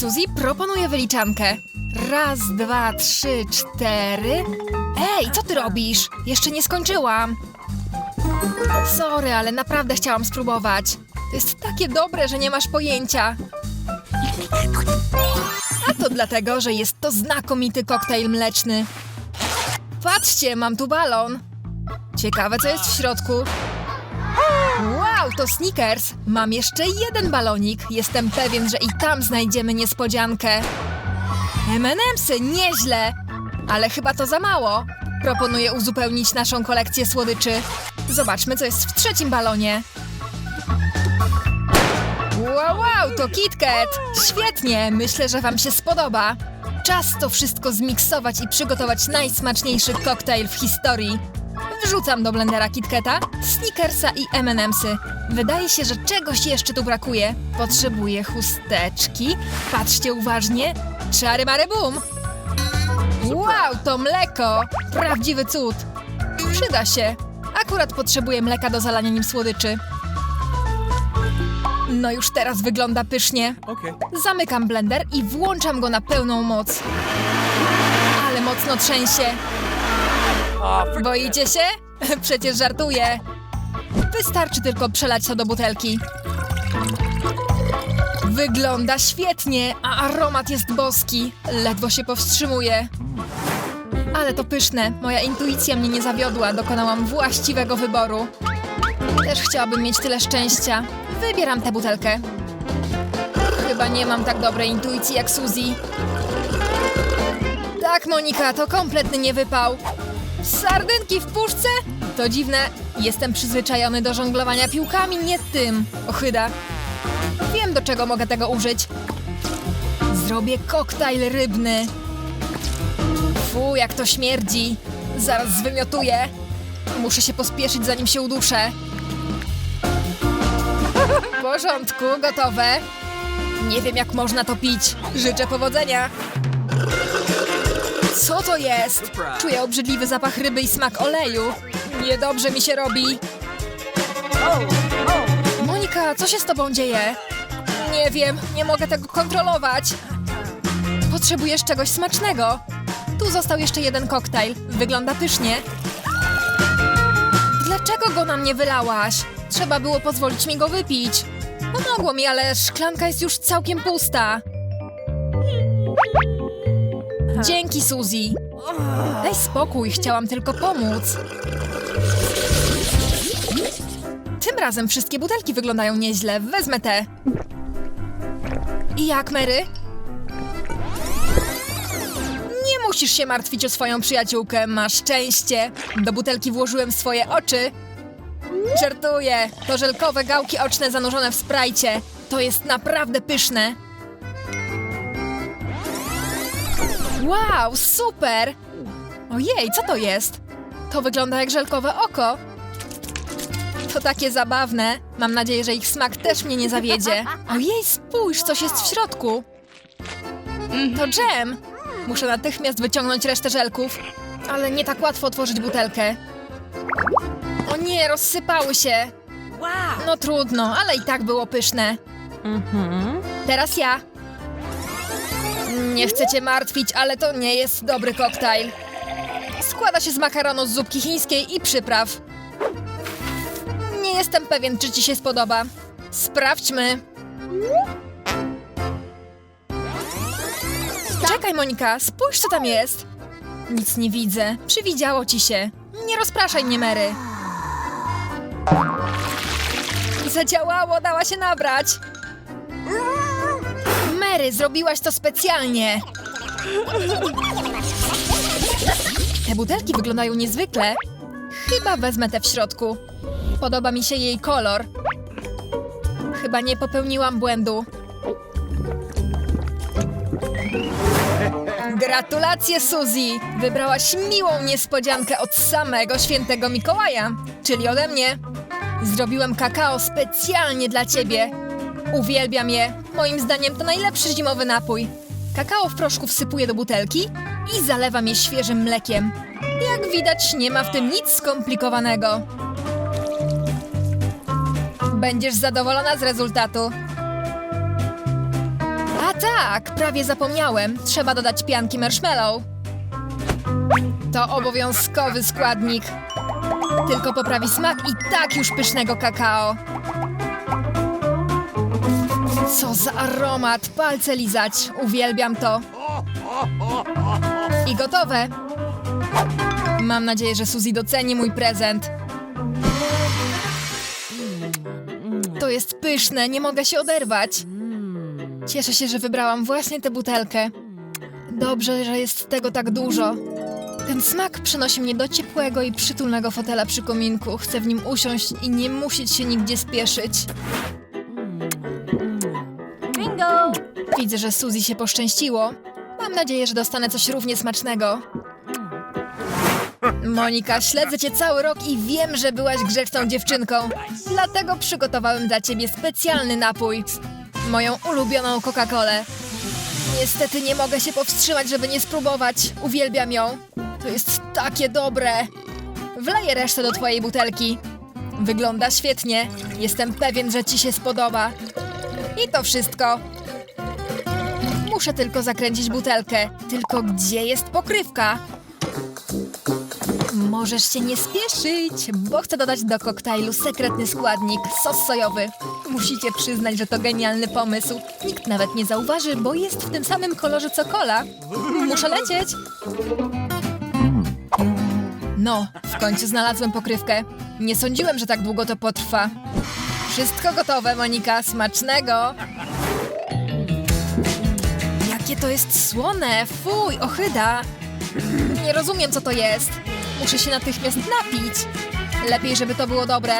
Suzy, proponuję wyliczankę. Raz, dwa, trzy, cztery. Ej, co ty robisz? Jeszcze nie skończyłam. Sorry, ale naprawdę chciałam spróbować. To jest takie dobre, że nie masz pojęcia. A to dlatego, że jest to znakomity koktajl mleczny. Patrzcie, mam tu balon. Ciekawe, co jest w środku. Wow, to Snickers! Mam jeszcze jeden balonik. Jestem pewien, że i tam znajdziemy niespodziankę. M&M'sy, nieźle! Ale chyba to za mało. Proponuję uzupełnić naszą kolekcję słodyczy. Zobaczmy, co jest w trzecim balonie. Wow, wow, to KitKat! Świetnie, myślę, że wam się spodoba. Czas to wszystko zmiksować i przygotować najsmaczniejszy koktajl w historii. Wrzucam do blendera KitKata, Snickersa i M&M'sy. Wydaje się, że czegoś jeszcze tu brakuje. Potrzebuję chusteczki. Patrzcie uważnie. Czary mary bum! Wow, to mleko! Prawdziwy cud! Przyda się. Akurat potrzebuję mleka do zalania nim słodyczy. No już teraz wygląda pysznie. Okay. Zamykam blender i włączam go na pełną moc. Ale mocno trzęsie. Boicie się? Przecież żartuję. Wystarczy tylko przelać to do butelki. Wygląda świetnie, a aromat jest boski. Ledwo się powstrzymuję. Ale to pyszne. Moja intuicja mnie nie zawiodła. Dokonałam właściwego wyboru. Też chciałabym mieć tyle szczęścia. Wybieram tę butelkę. Chyba nie mam tak dobrej intuicji jak Suzy. Tak, Monika, to kompletny niewypał. Sardynki w puszce? To dziwne. Jestem przyzwyczajony do żonglowania piłkami, nie tym. Ochyda. Wiem, do czego mogę tego użyć. Zrobię koktajl rybny. Fu, jak to śmierdzi. Zaraz zwymiotuję. Muszę się pospieszyć, zanim się uduszę. W porządku, gotowe. Nie wiem, jak można to pić. Życzę powodzenia. Co to jest? Czuję obrzydliwy zapach ryby i smak oleju. Niedobrze mi się robi. Monika, co się z tobą dzieje? Nie wiem, nie mogę tego kontrolować. Potrzebujesz czegoś smacznego. Tu został jeszcze jeden koktajl. Wygląda pysznie. Dlaczego go na mnie wylałaś? Trzeba było pozwolić mi go wypić. Pomogło mi, ale szklanka jest już całkiem pusta. Dzięki, Suzy. Daj spokój, chciałam tylko pomóc. Tym razem wszystkie butelki wyglądają nieźle. Wezmę te. I jak, Mary? Nie musisz się martwić o swoją przyjaciółkę, masz szczęście. Do butelki włożyłem swoje oczy. Żartuję, to żelkowe gałki oczne zanurzone w sprajcie. To jest naprawdę pyszne. Wow, super! Ojej, co to jest? To wygląda jak żelkowe oko. To takie zabawne. Mam nadzieję, że ich smak też mnie nie zawiedzie. Ojej, spójrz, coś jest w środku. To dżem. Muszę natychmiast wyciągnąć resztę żelków. Ale nie tak łatwo otworzyć butelkę. O nie, rozsypały się. No trudno, ale i tak było pyszne. Teraz ja. Nie chcę cię martwić, ale to nie jest dobry koktajl. Składa się z makaronu z zupki chińskiej i przypraw. Nie jestem pewien, czy ci się spodoba. Sprawdźmy. Czekaj, Monika, spójrz, co tam jest. Nic nie widzę. Przywidziało ci się. Nie rozpraszaj mnie, Mary. Zadziałało, dała się nabrać. Zrobiłaś to specjalnie. Te butelki wyglądają niezwykle. Chyba wezmę te w środku. Podoba mi się jej kolor. Chyba nie popełniłam błędu. Gratulacje, Suzy! Wybrałaś miłą niespodziankę od samego świętego Mikołaja, czyli ode mnie. Zrobiłem kakao specjalnie dla ciebie. Uwielbiam je. Moim zdaniem to najlepszy zimowy napój. Kakao w proszku wsypuję do butelki i zalewam je świeżym mlekiem. Jak widać, nie ma w tym nic skomplikowanego. Będziesz zadowolona z rezultatu. A tak, prawie zapomniałem. Trzeba dodać pianki marshmallow. To obowiązkowy składnik. Tylko poprawi smak i tak już pysznego kakao. Co za aromat! Palce lizać. Uwielbiam to. I gotowe. Mam nadzieję, że Suzy doceni mój prezent. To jest pyszne, nie mogę się oderwać. Cieszę się, że wybrałam właśnie tę butelkę. Dobrze, że jest tego tak dużo. Ten smak przenosi mnie do ciepłego i przytulnego fotela przy kominku. Chcę w nim usiąść i nie musieć się nigdzie spieszyć. Widzę, że Suzy się poszczęściło. Mam nadzieję, że dostanę coś równie smacznego. Monika, śledzę cię cały rok i wiem, że byłaś grzeczną dziewczynką. Dlatego przygotowałem dla ciebie specjalny napój. Moją ulubioną Coca-Colę. Niestety nie mogę się powstrzymać, żeby nie spróbować. Uwielbiam ją. To jest takie dobre. Wleję resztę do twojej butelki. Wygląda świetnie. Jestem pewien, że ci się spodoba. I to wszystko. Muszę tylko zakręcić butelkę. Tylko gdzie jest pokrywka? Możesz się nie spieszyć, bo chcę dodać do koktajlu sekretny składnik, sos sojowy. Musicie przyznać, że to genialny pomysł. Nikt nawet nie zauważy, bo jest w tym samym kolorze co kola. Muszę lecieć. No, w końcu znalazłem pokrywkę. Nie sądziłem, że tak długo to potrwa. Wszystko gotowe, Monika. Smacznego! Jakie to jest słone! Fuj, ochyda! Nie rozumiem, co to jest. Muszę się natychmiast napić. Lepiej, żeby to było dobre.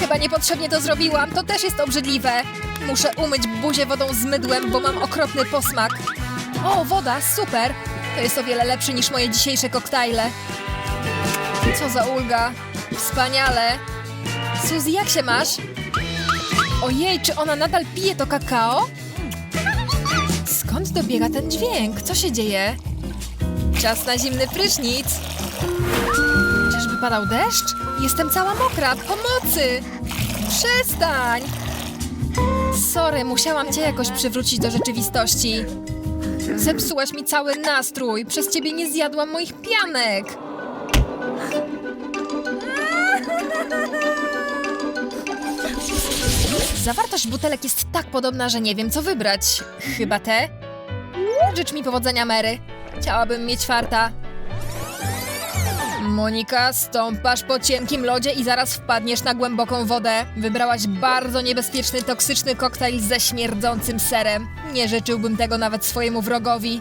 Chyba niepotrzebnie to zrobiłam. To też jest obrzydliwe. Muszę umyć buzię wodą z mydłem, bo mam okropny posmak. O, woda, super! To jest o wiele lepsze niż moje dzisiejsze koktajle. Co za ulga. Wspaniale. Suzy, jak się masz? Ojej, czy ona nadal pije to kakao? Dobiega ten dźwięk? Co się dzieje? Czas na zimny prysznic. Czyżby padał deszcz? Jestem cała mokra. Pomocy! Przestań! Sorry, musiałam cię jakoś przywrócić do rzeczywistości. Zepsułaś mi cały nastrój. Przez ciebie nie zjadłam moich pianek. Zawartość butelek jest tak podobna, że nie wiem, co wybrać. Chyba te? Życz mi powodzenia, Mary. Chciałabym mieć farta. Monika, stąpasz po cienkim lodzie i zaraz wpadniesz na głęboką wodę. Wybrałaś bardzo niebezpieczny, toksyczny koktajl ze śmierdzącym serem. Nie życzyłbym tego nawet swojemu wrogowi.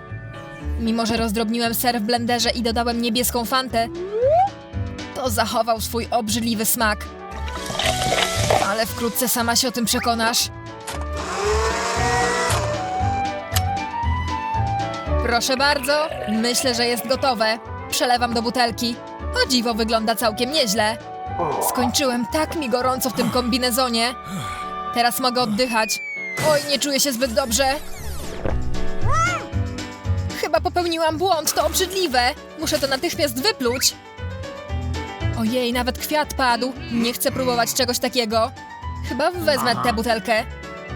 Mimo, że rozdrobniłem ser w blenderze i dodałem niebieską fantę, to zachował swój obrzydliwy smak. Ale wkrótce sama się o tym przekonasz. Proszę bardzo, myślę, że jest gotowe. Przelewam do butelki. O dziwo, wygląda całkiem nieźle. Skończyłem, tak mi gorąco w tym kombinezonie. Teraz mogę oddychać. Oj, nie czuję się zbyt dobrze. Chyba popełniłam błąd, to obrzydliwe. Muszę to natychmiast wypluć. Ojej, nawet kwiat padł. Nie chcę próbować czegoś takiego. Chyba wezmę tę butelkę.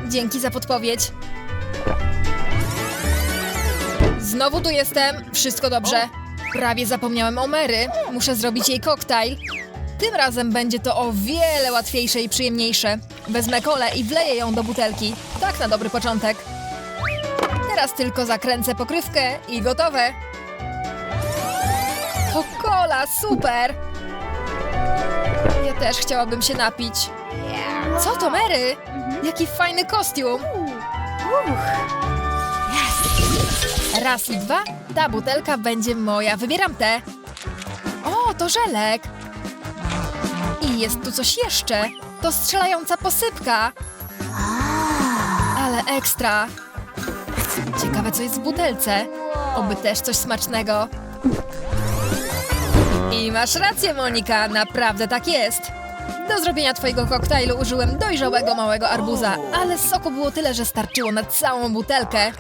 Dzięki za podpowiedź. Znowu tu jestem. Wszystko dobrze. Prawie zapomniałem o Mary. Muszę zrobić jej koktajl. Tym razem będzie to o wiele łatwiejsze i przyjemniejsze. Wezmę kolę i wleję ją do butelki. Tak na dobry początek. Teraz tylko zakręcę pokrywkę i gotowe. To kola, super! Ja też chciałabym się napić. Co to, Mary? Jaki fajny kostium! Raz i dwa, ta butelka będzie moja. Wybieram tę. O, to żelek. I jest tu coś jeszcze. To strzelająca posypka. Ale ekstra. Ciekawe, co jest w butelce. Oby też coś smacznego. I masz rację, Monika, naprawdę tak jest. Do zrobienia twojego koktajlu użyłem dojrzałego małego arbuza, ale soku było tyle, że starczyło na całą butelkę.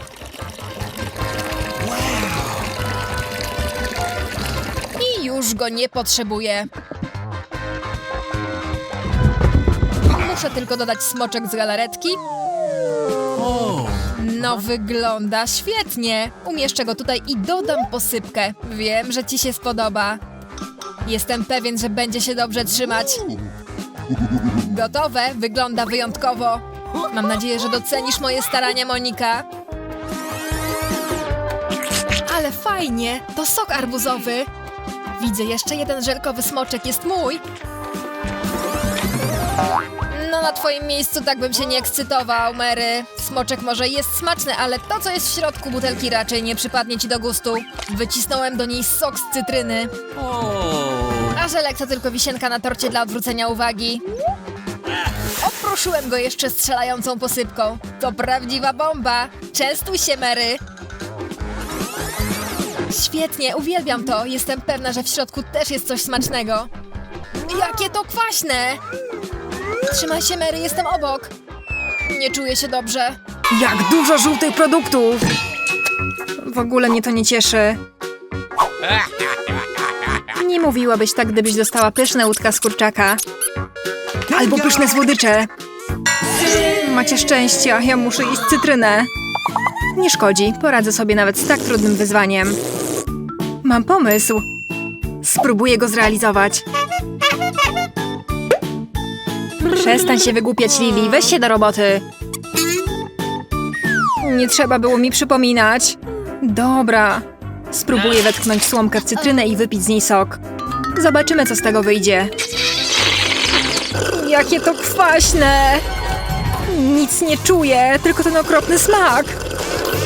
Już go nie potrzebuję. Muszę tylko dodać smoczek z galaretki. No wygląda świetnie. Umieszczę go tutaj i dodam posypkę. Wiem, że ci się spodoba. Jestem pewien, że będzie się dobrze trzymać. Gotowe, wygląda wyjątkowo. Mam nadzieję, że docenisz moje starania, Monika. Ale fajnie, to sok arbuzowy. Widzę jeszcze jeden żelkowy smoczek, jest mój. No na twoim miejscu tak bym się nie ekscytował, Mary. Smoczek może jest smaczny, ale to, co jest w środku butelki raczej nie przypadnie ci do gustu. Wycisnąłem do niej sok z cytryny. A żelek to tylko wisienka na torcie dla odwrócenia uwagi. Opruszyłem go jeszcze strzelającą posypką. To prawdziwa bomba. Częstuj się, Mary. Świetnie, uwielbiam to. Jestem pewna, że w środku też jest coś smacznego. Jakie to kwaśne! Trzymaj się, Mary, jestem obok. Nie czuję się dobrze. Jak dużo żółtych produktów! W ogóle mnie to nie cieszy. Nie mówiłabyś tak, gdybyś dostała pyszne łódka z kurczaka. Albo pyszne słodycze. Macie szczęście, a ja muszę iść cytrynę. Nie szkodzi, poradzę sobie nawet z tak trudnym wyzwaniem. Mam pomysł. Spróbuję go zrealizować. Przestań się wygłupiać, Lili. Weź się do roboty. Nie trzeba było mi przypominać. Dobra. Spróbuję wetknąć słomkę w cytrynę i wypić z niej sok. Zobaczymy, co z tego wyjdzie. Jakie to kwaśne! Nic nie czuję, tylko ten okropny smak.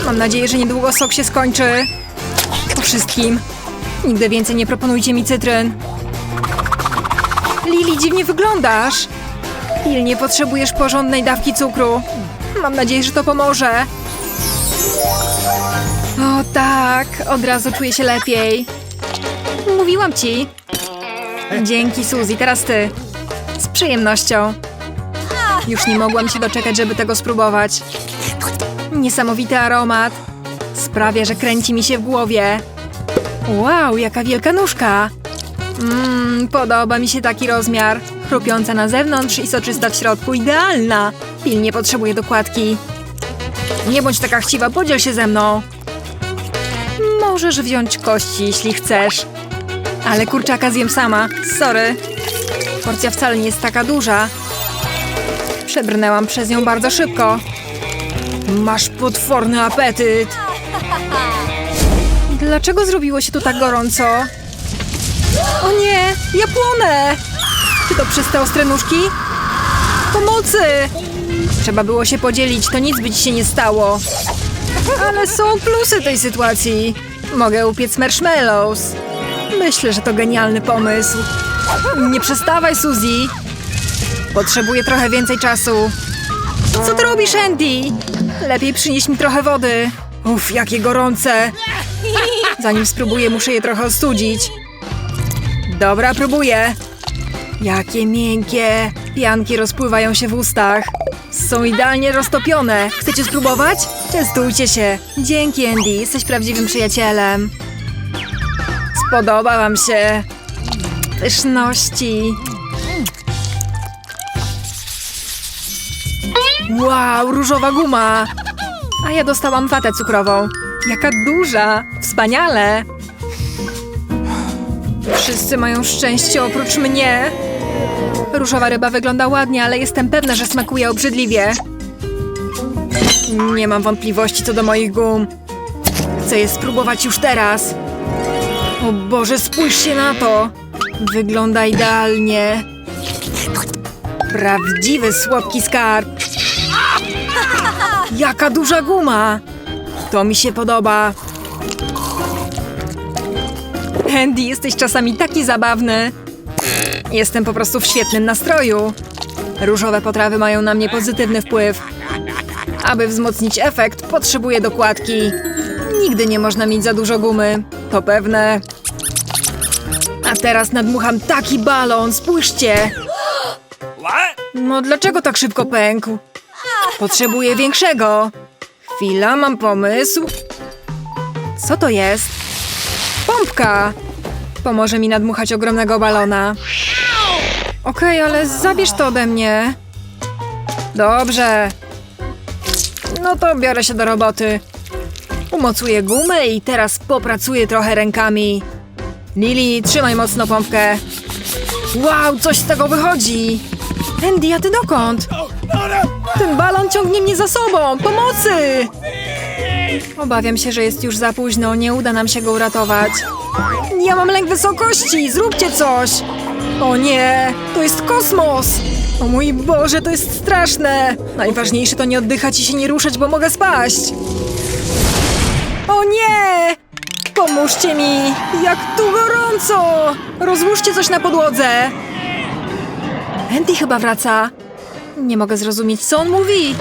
Mam nadzieję, że niedługo sok się skończy. Wszystkim. Nigdy więcej nie proponujcie mi cytryn. Lili, dziwnie wyglądasz. Pilnie potrzebujesz porządnej dawki cukru. Mam nadzieję, że to pomoże. O tak, od razu czuję się lepiej. Mówiłam ci. Dzięki, Suzy, teraz ty. Z przyjemnością. Już nie mogłam się doczekać, żeby tego spróbować. Niesamowity aromat. Sprawia, że kręci mi się w głowie. Wow, jaka wielka nóżka. Mmm, podoba mi się taki rozmiar. Chrupiąca na zewnątrz i soczysta w środku. Idealna. Pilnie potrzebuję dokładki. Nie bądź taka chciwa, podziel się ze mną. Możesz wziąć kości, jeśli chcesz. Ale kurczaka zjem sama. Sorry. Porcja wcale nie jest taka duża. Przebrnęłam przez nią bardzo szybko. Masz potworny apetyt. Dlaczego zrobiło się tu tak gorąco? O nie, ja płonę! Czy to przez te ostre nóżki? Pomocy! Trzeba było się podzielić, to nic by ci się nie stało. Ale są plusy tej sytuacji. Mogę upiec marshmallows. Myślę, że to genialny pomysł. Nie przestawaj, Suzy. Potrzebuję trochę więcej czasu. Co ty robisz, Andy? Lepiej przynieś mi trochę wody. Uff, jakie gorące. Zanim spróbuję, muszę je trochę ostudzić. Dobra, próbuję. Jakie miękkie. Pianki rozpływają się w ustach. Są idealnie roztopione. Chcecie spróbować? Częstujcie się. Dzięki, Andy. Jesteś prawdziwym przyjacielem. Spodoba wam się. Pyszności. Wow, różowa guma. A ja dostałam watę cukrową. Jaka duża. Wspaniale. Wszyscy mają szczęście oprócz mnie. Różowa ryba wygląda ładnie, ale jestem pewna, że smakuje obrzydliwie. Nie mam wątpliwości co do moich gum. Chcę je spróbować już teraz. O Boże, spójrzcie na to. Wygląda idealnie. Prawdziwy słodki skarb. Jaka duża guma. To mi się podoba. Andy, jesteś czasami taki zabawny. Jestem po prostu w świetnym nastroju. Różowe potrawy mają na mnie pozytywny wpływ. Aby wzmocnić efekt, potrzebuję dokładki. Nigdy nie można mieć za dużo gumy. To pewne. A teraz nadmucham taki balon, spójrzcie. No dlaczego tak szybko pękł? Potrzebuję większego. Chwila, mam pomysł. Co to jest? Pompka! Pomoże mi nadmuchać ogromnego balona. Okej, ale zabierz to ode mnie. Dobrze. No to biorę się do roboty. Umocuję gumę i teraz popracuję trochę rękami. Lili, trzymaj mocno pompkę. Wow, coś z tego wychodzi. Andy, a ty dokąd? Ten balon ciągnie mnie za sobą! Pomocy! Obawiam się, że jest już za późno. Nie uda nam się go uratować. Ja mam lęk wysokości! Zróbcie coś! O nie! To jest kosmos! O mój Boże, to jest straszne! Najważniejsze to nie oddychać i się nie ruszać, bo mogę spaść! O nie! Pomóżcie mi! Jak tu gorąco! Rozłóżcie coś na podłodze! Andy chyba wraca. Nie mogę zrozumieć, co on mówi.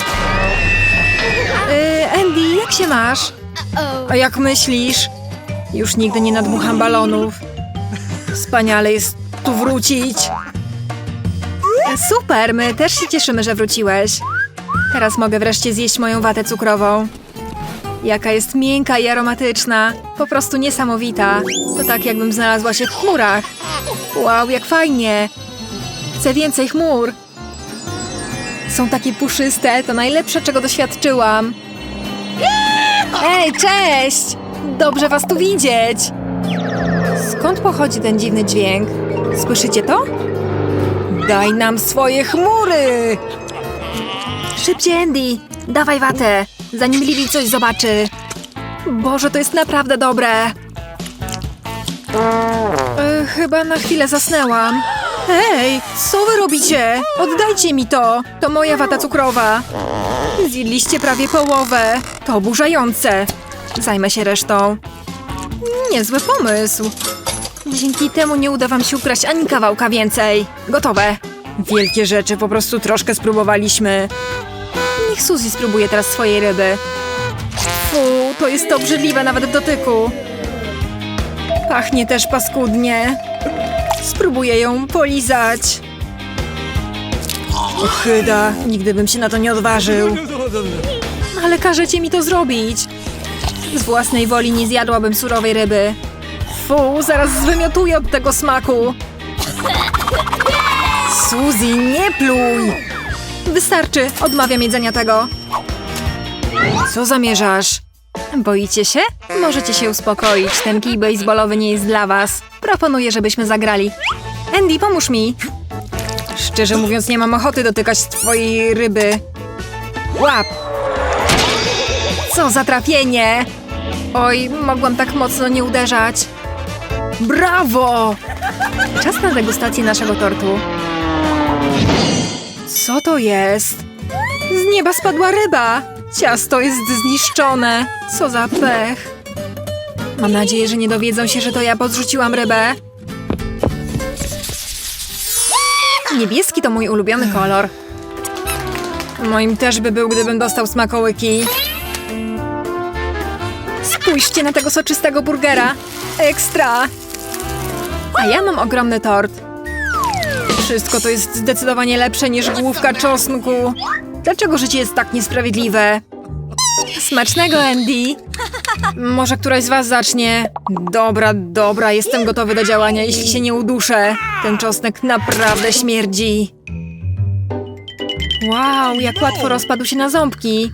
Jak się masz? A jak myślisz? Już nigdy nie nadmucham balonów. Wspaniale jest tu wrócić. E, Super, my też się cieszymy, że wróciłeś. Teraz mogę wreszcie zjeść moją watę cukrową. Jaka jest miękka i aromatyczna. Po prostu niesamowita. To tak, jakbym znalazła się w chmurach. Wow, jak fajnie. Chcę więcej chmur. Są takie puszyste, to najlepsze, czego doświadczyłam. Ej, cześć! Dobrze was tu widzieć! Skąd pochodzi ten dziwny dźwięk? Słyszycie to? Daj nam swoje chmury! Szybciej, Andy! Dawaj watę, zanim Lili coś zobaczy. Boże, to jest naprawdę dobre. E, chyba na chwilę zasnęłam. Hej, co wy robicie? Oddajcie mi to! To moja wata cukrowa. Zjedliście prawie połowę. To oburzające. Zajmę się resztą. Niezły pomysł. Dzięki temu nie uda wam się ukraść ani kawałka więcej. Gotowe. Wielkie rzeczy, po prostu troszkę spróbowaliśmy. Niech Suzy spróbuje teraz swojej ryby. Fu, to jest obrzydliwe nawet w dotyku. Pachnie też paskudnie. Spróbuję ją polizać. Ochyda, nigdy bym się na to nie odważył. Ale każecie mi to zrobić. Z własnej woli nie zjadłabym surowej ryby. Fu, zaraz zwymiotuję od tego smaku. Suzy, nie pluj! Wystarczy, odmawiam jedzenia tego. Co zamierzasz? Boicie się? Możecie się uspokoić, ten kij baseballowy nie jest dla was. Proponuję, żebyśmy zagrali. Andy, pomóż mi. Szczerze mówiąc, nie mam ochoty dotykać twojej ryby. Łap! Co za trafienie! Oj, mogłam tak mocno nie uderzać. Brawo! Czas na degustację naszego tortu. Co to jest? Z nieba spadła ryba! Ciasto jest zniszczone. Co za pech. Mam nadzieję, że nie dowiedzą się, że to ja podrzuciłam rybę. Niebieski to mój ulubiony kolor. Moim też by był, gdybym dostał smakołyki. Spójrzcie na tego soczystego burgera. Ekstra! A ja mam ogromny tort. Wszystko to jest zdecydowanie lepsze niż główka czosnku. Dlaczego życie jest tak niesprawiedliwe? Smacznego, Andy! Może któraś z was zacznie? Dobra, dobra, jestem gotowy do działania, jeśli się nie uduszę. Ten czosnek naprawdę śmierdzi. Wow, jak łatwo rozpadł się na ząbki.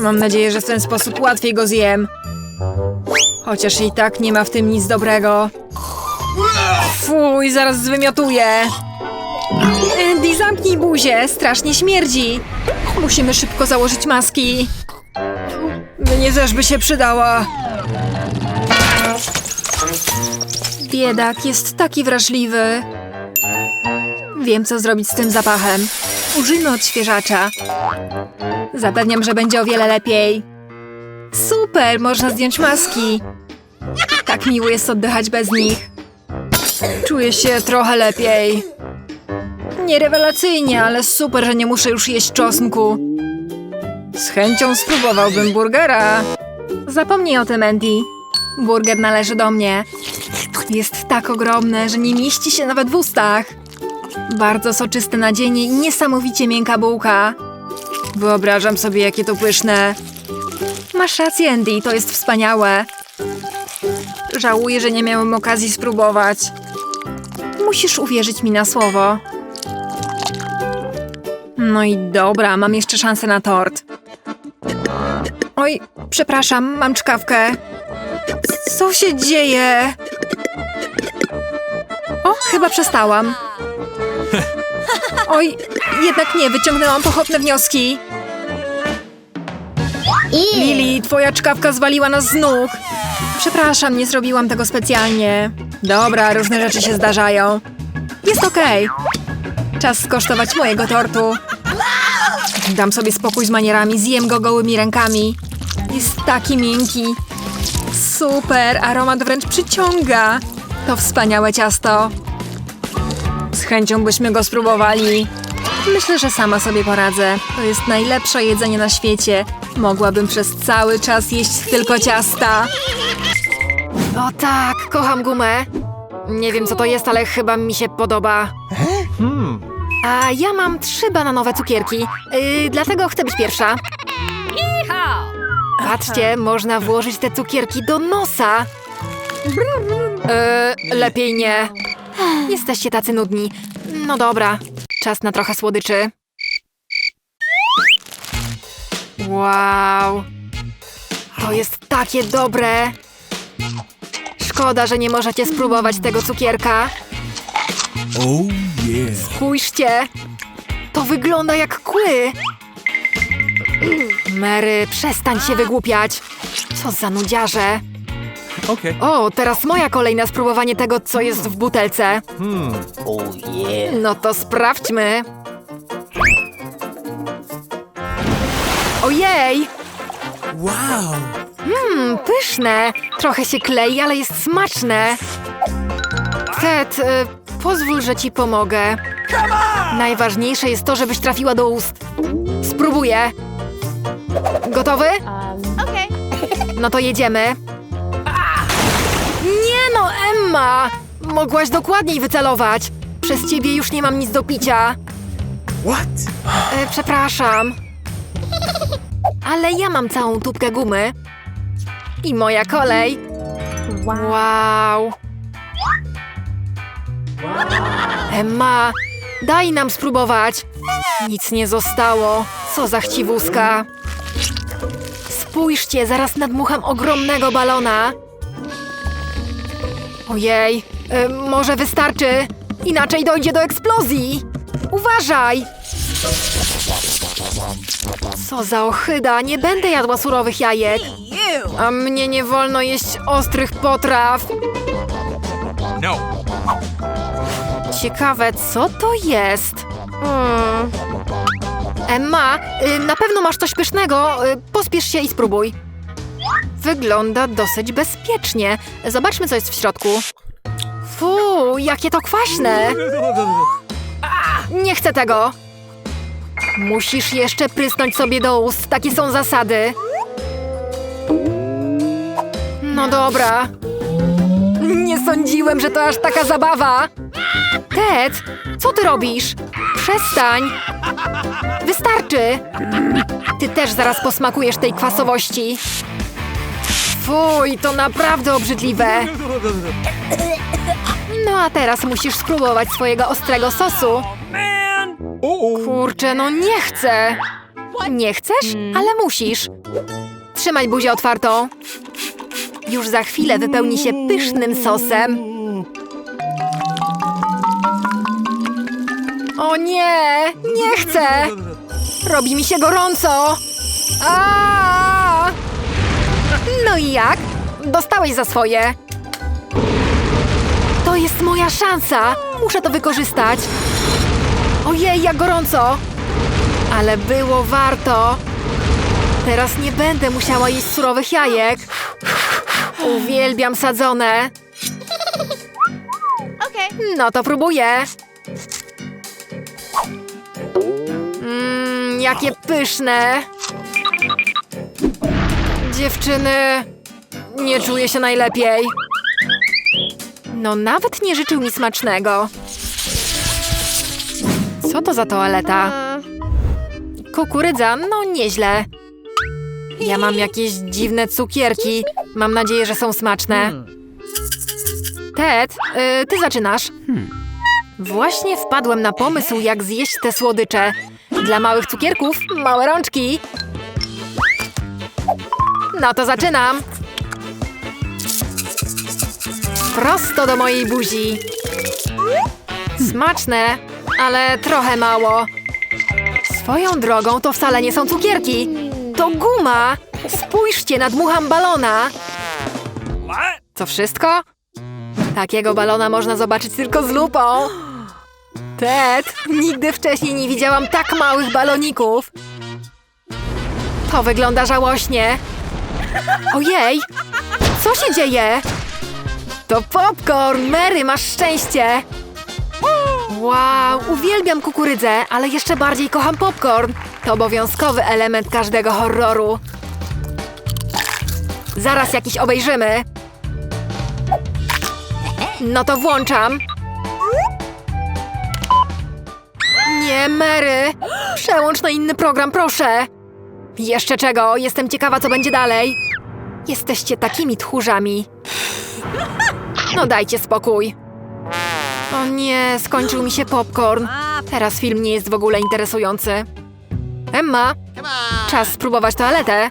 Mam nadzieję, że w ten sposób łatwiej go zjem. Chociaż i tak nie ma w tym nic dobrego. Fuj, zaraz zwymiotuję. Zamknij buzię, strasznie śmierdzi. Musimy szybko założyć maski. Mnie też by się przydała. Biedak jest taki wrażliwy. Wiem, co zrobić z tym zapachem. Użyjmy odświeżacza. Zapewniam, że będzie o wiele lepiej. Super, można zdjąć maski. Tak miło jest oddychać bez nich. Czuję się trochę lepiej. Nie rewelacyjnie, ale super, że nie muszę już jeść czosnku. Z chęcią spróbowałbym burgera. Zapomnij o tym, Andy. Burger należy do mnie. Jest tak ogromny, że nie mieści się nawet w ustach. Bardzo soczyste nadzienie i niesamowicie miękka bułka. Wyobrażam sobie, jakie to pyszne. Masz rację, Andy, to jest wspaniałe. Żałuję, że nie miałem okazji spróbować. Musisz uwierzyć mi na słowo. No i dobra, mam jeszcze szansę na tort. Oj, przepraszam, mam czkawkę. Co się dzieje? O, chyba przestałam. Oj, jednak nie, wyciągnęłam pochopne wnioski. Lili, twoja czkawka zwaliła nas z nóg. Przepraszam, nie zrobiłam tego specjalnie. Dobra, różne rzeczy się zdarzają. Jest okej. Czas skosztować mojego tortu. Dam sobie spokój z manierami, zjem go gołymi rękami. Jest taki miękki. Super, aromat wręcz przyciąga. To wspaniałe ciasto. Z chęcią byśmy go spróbowali. Myślę, że sama sobie poradzę. To jest najlepsze jedzenie na świecie. Mogłabym przez cały czas jeść tylko ciasta. O tak, kocham gumę. Nie wiem co to jest, ale chyba mi się podoba. A ja mam trzy bananowe cukierki, yy, dlatego chcę być pierwsza. Patrzcie, można włożyć te cukierki do nosa. Yy, lepiej nie. Jesteście tacy nudni. No dobra, czas na trochę słodyczy. Wow. To jest takie dobre. Szkoda, że nie możecie spróbować tego cukierka. Oh yeah. Spójrzcie! To wygląda jak kły! Mary, przestań się wygłupiać! Co za nudziarze! O, teraz moja kolej na spróbowanie tego, co jest w butelce. No to sprawdźmy. Ojej! Wow. Mmm, pyszne! Trochę się klei, ale jest smaczne. Ted, y, pozwól, że ci pomogę. Najważniejsze jest to, żebyś trafiła do ust. Spróbuję. Gotowy? Okay. No to jedziemy. Nie no, Emma! Mogłaś dokładniej wycelować. Przez ciebie już nie mam nic do picia. What? E, przepraszam. Ale ja mam całą tubkę gumy. I moja kolej. Wow. Emma, daj nam spróbować. Nic nie zostało. Co za chciwuska. Spójrzcie, zaraz nadmucham ogromnego balona. Ojej, e, może wystarczy. Inaczej dojdzie do eksplozji. Uważaj! Co za ohyda, nie będę jadła surowych jajek. A mnie nie wolno jeść ostrych potraw. No. Ciekawe, co to jest? Hmm. Emma, y, na pewno masz coś pysznego. Y, Pospiesz się i spróbuj. Wygląda dosyć bezpiecznie. Zobaczmy, co jest w środku. Fu, jakie to kwaśne! Nie chcę tego! Musisz jeszcze prysnąć sobie do ust, takie są zasady. No dobra. Nie sądziłem, że to aż taka zabawa. Ted, co ty robisz? Przestań! Wystarczy! Ty też zaraz posmakujesz tej kwasowości. Fuj, to naprawdę obrzydliwe. No a teraz musisz spróbować swojego ostrego sosu. Kurczę, no nie chcę. Nie chcesz? Ale musisz. Trzymaj buzię otwartą. Już za chwilę wypełni się pysznym sosem. O nie, nie chcę. Robi mi się gorąco. A! No i jak? Dostałeś za swoje. To jest moja szansa. Muszę to wykorzystać. Ojej, jak gorąco! Ale było warto. Teraz nie będę musiała jeść surowych jajek. Uwielbiam sadzone. No to próbuję. Jakie pyszne. Dziewczyny, nie czuję się najlepiej. No nawet nie życzył mi smacznego. Co to za toaleta? Kukurydza, no nieźle. Ja mam jakieś dziwne cukierki. Mam nadzieję, że są smaczne. Ted, y, ty zaczynasz. Właśnie wpadłem na pomysł, jak zjeść te słodycze. Dla małych cukierków małe rączki. No to zaczynam. Prosto do mojej buzi. Smaczne, ale trochę mało. Swoją drogą to wcale nie są cukierki. To guma. Spójrzcie, nadmucham balona. Co wszystko? Takiego balona można zobaczyć tylko z lupą. Ted, nigdy wcześniej nie widziałam tak małych baloników. To wygląda żałośnie. Ojej, co się dzieje? To popcorn, Mary, masz szczęście. Wow, uwielbiam kukurydzę, ale jeszcze bardziej kocham popcorn. To obowiązkowy element każdego horroru. Zaraz jakiś obejrzymy. No to włączam. Nie, Mary. Przełącz na inny program, proszę. Jeszcze czego? Jestem ciekawa, co będzie dalej. Jesteście takimi tchórzami. No dajcie spokój. O nie, skończył mi się popcorn. Teraz film nie jest w ogóle interesujący. Emma, czas spróbować toaletę.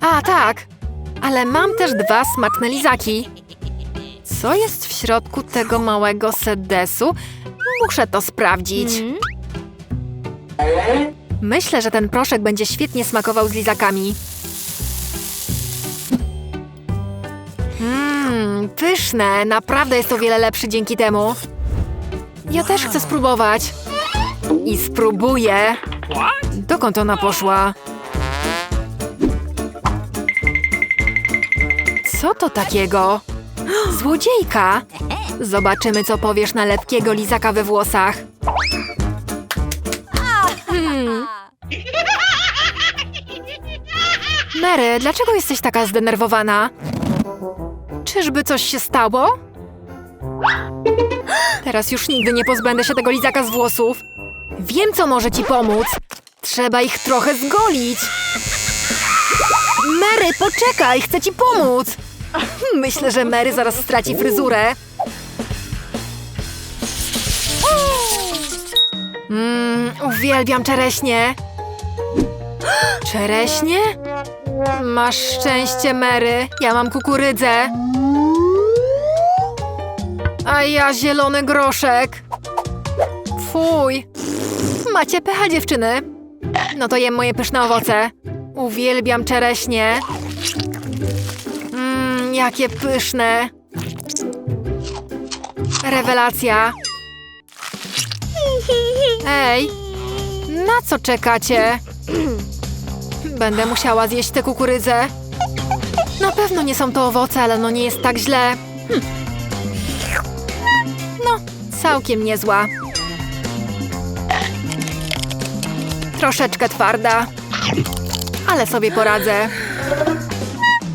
A, tak. Ale mam też dwa smaczne lizaki. Co jest w środku tego małego sedesu? Muszę to sprawdzić. Myślę, że ten proszek będzie świetnie smakował z lizakami. Mmm, pyszne. Naprawdę jest o wiele lepszy dzięki temu. Ja też chcę spróbować. I spróbuję. Dokąd ona poszła? Co to takiego? Złodziejka! Zobaczymy, co powiesz na lepkiego lizaka we włosach. Hmm. Mary, dlaczego jesteś taka zdenerwowana? Czyżby coś się stało? Teraz już nigdy nie pozbędę się tego lizaka z włosów. Wiem, co może ci pomóc. Trzeba ich trochę zgolić. Mary, poczekaj, chcę ci pomóc. Myślę, że Mary zaraz straci fryzurę. Mmm, uwielbiam czereśnie. Czereśnie? Masz szczęście, Mary. Ja mam kukurydzę. A ja zielony groszek. Fuj. Macie pecha, dziewczyny. No to jem moje pyszne owoce. Uwielbiam czereśnie. Mmm, jakie pyszne. Rewelacja. Ej, na co czekacie? Będę musiała zjeść tę kukurydzę. Na pewno nie są to owoce, ale no nie jest tak źle. Hm. No, całkiem niezła. Troszeczkę twarda. Ale sobie poradzę.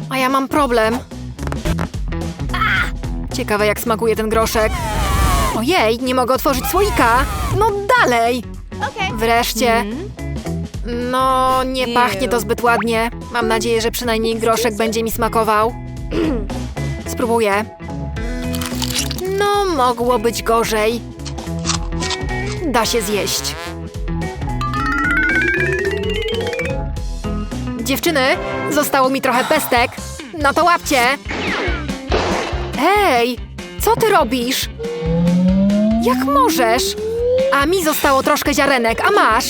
A ja mam problem. Ciekawe, jak smakuje ten groszek. Ojej, nie mogę otworzyć słoika. No dalej. Wreszcie. No, nie pachnie to zbyt ładnie. Mam nadzieję, że przynajmniej groszek będzie mi smakował. Spróbuję. No, mogło być gorzej. Da się zjeść. Dziewczyny, zostało mi trochę pestek. No to łapcie. Hej, co ty robisz? Jak możesz? A mi zostało troszkę ziarenek, a masz?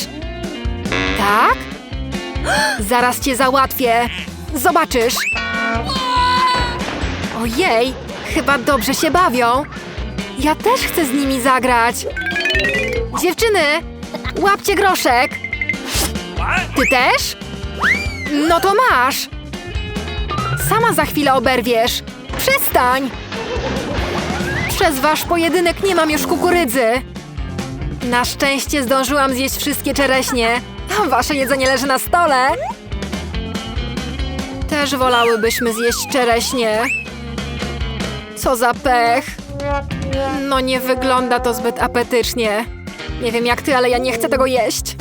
Tak? Zaraz cię załatwię. Zobaczysz. Ojej, chyba dobrze się bawią. Ja też chcę z nimi zagrać. Dziewczyny, łapcie groszek. Ty też? No to masz! Sama za chwilę oberwiesz. Przestań! Przez wasz pojedynek nie mam już kukurydzy. Na szczęście zdążyłam zjeść wszystkie czereśnie. Wasze jedzenie leży na stole. Też wolałybyśmy zjeść czereśnie. Co za pech. No nie wygląda to zbyt apetycznie. Nie wiem jak ty, ale ja nie chcę tego jeść.